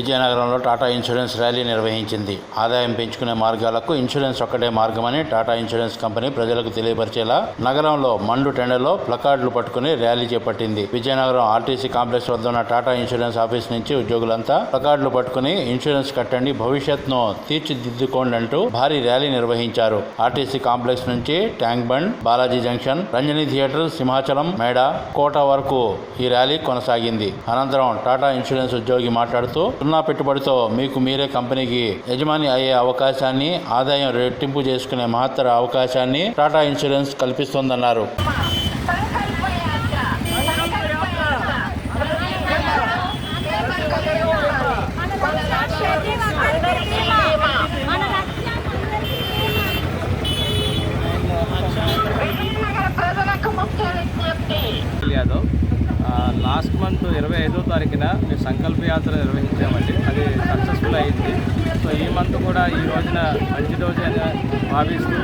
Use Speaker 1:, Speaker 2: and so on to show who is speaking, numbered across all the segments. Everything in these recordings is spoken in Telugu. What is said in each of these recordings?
Speaker 1: విజయనగరంలో టాటా ఇన్సూరెన్స్ ర్యాలీ నిర్వహించింది. ఆదాయం పెంచుకునే మార్గాలకు ఇన్సూరెన్స్ ఒక్కటే మార్గమని టాటా ఇన్సూరెన్స్ కంపెనీ ప్రజలకు తెలియపరిచేలా నగరంలో మండు టెండలో ప్లకార్డులు పట్టుకుని ర్యాలీ చేపట్టింది. విజయనగరం ఆర్టీసీ కాంప్లెక్స్ వద్ద ఉన్న టాటా ఇన్సూరెన్స్ ఆఫీస్ నుంచి ఉద్యోగులంతా ప్లకార్డులు పట్టుకుని ఇన్సూరెన్స్ కట్టండి భవిష్యత్తును తీర్చిదిద్దుకోండి అంటూ భారీ ర్యాలీ నిర్వహించారు. ఆర్టీసీ కాంప్లెక్స్ నుంచి tank bund Balaji junction Ranjani theatre Simhachalam మేడ కోట వరకు ఈ ర్యాలీ కొనసాగింది. అనంతరం టాటా ఇన్సూరెన్స్ ఉద్యోగి మాట్లాడుతూ సున్నా పెట్టుబడితో మీకు మీరే కంపెనీకి యజమాని అయ్యే అవకాశాన్ని ఆదాయం రెట్టింపు చేసుకునే మహత్తర అవకాశాన్ని టాటా ఇన్సూరెన్స్ కల్పిస్తోందన్నారు
Speaker 2: ప్రజలకు ముఖ్య విజ్ఞప్తి
Speaker 3: యాదవ్ ఆ, లాస్ట్ మంత్ ఇరవై ఐదో తారీఖున మేము సంకల్ప యాత్ర నిర్వహించామండి. అది సక్సెస్ఫుల్ అయింది. సో ఈ మంత్ కూడా ఈ రోజున మంచి రోజు అని భావిస్తూ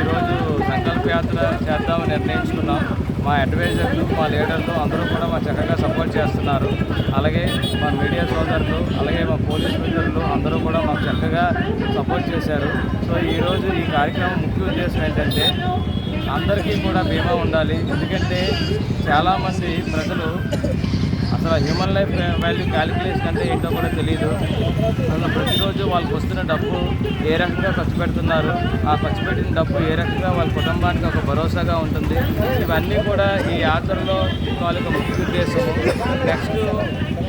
Speaker 3: ఈరోజు సంకల్ప యాత్ర చేద్దామని నిర్ణయించుకున్నాం. మా అడ్వైజర్లు మా లీడర్లు అందరూ కూడా మా చక్కగా సపోర్ట్ చేస్తున్నారు. అలాగే మా మీడియా సోదరులు అలాగే మా పోలీస్ మిత్రులు అందరూ కూడా మాకు చక్కగా సపోర్ట్ చేశారు. సో ఈరోజు ఈ కార్యక్రమం ముఖ్య ఉద్దేశం ఏంటంటే అందరికీ కూడా బీమా ఉండాలి. ఎందుకంటే చాలామంది ప్రజలు అసలు హ్యూమన్ లైఫ్ వాల్యూ క్యాలిక్యులేషన్ అంటే ఏంటో కూడా తెలియదు అసలు ప్రతిరోజు వాళ్ళకి వస్తున్న డబ్బు ఏ రకంగా ఖర్చు పెడుతున్నారు ఆ ఖర్చు పెట్టిన డబ్బు ఏ రకంగా వాళ్ళ కుటుంబానికి ఒక భరోసాగా ఉంటుంది ఇవన్నీ కూడా ఈ యాత్రలో వాళ్ళ యొక్క ముఖ్య ఉద్దేశము నెక్స్ట్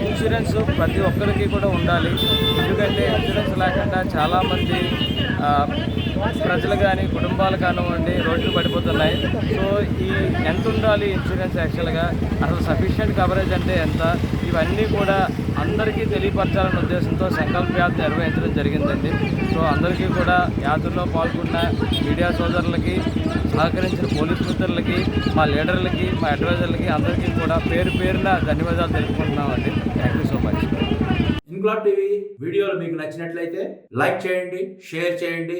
Speaker 3: ఇన్సూరెన్స్ ప్రతి ఒక్కరికి కూడా ఉండాలి. ఎందుకంటే ఇన్సూరెన్స్ లేకుండా చాలామంది ప్రజలు కానీ కుటుంబాలు కానివ్వండి రోడ్లు పడిపోతున్నాయి. సో ఈ ఎంత ఉండాలి ఇన్సూరెన్స్ యాక్చువల్గా అసలు సఫిషియంట్ కవరేజ్ అంటే ఎంత? ఇవన్నీ కూడా అందరికీ తెలియపరచాలనే ఉద్దేశంతో సంకల్ప యాత్ర నిర్వహించడం జరిగిందండి. సో అందరికీ కూడా యాత్రలో పాల్గొన్న మీడియా సోదరులకి సహకరించిన పోలీస్ మిత్రులకి మా లీడర్లకి మా అడ్వైజర్లకి అందరికీ కూడా పేరు పేరున ధన్యవాదాలు తెలుపుకుంటున్నామండి. Thank you so much
Speaker 1: Inquilab TV వీడియోలు మీకు నచ్చినట్లయితే లైక్ చేయండి షేర్ చేయండి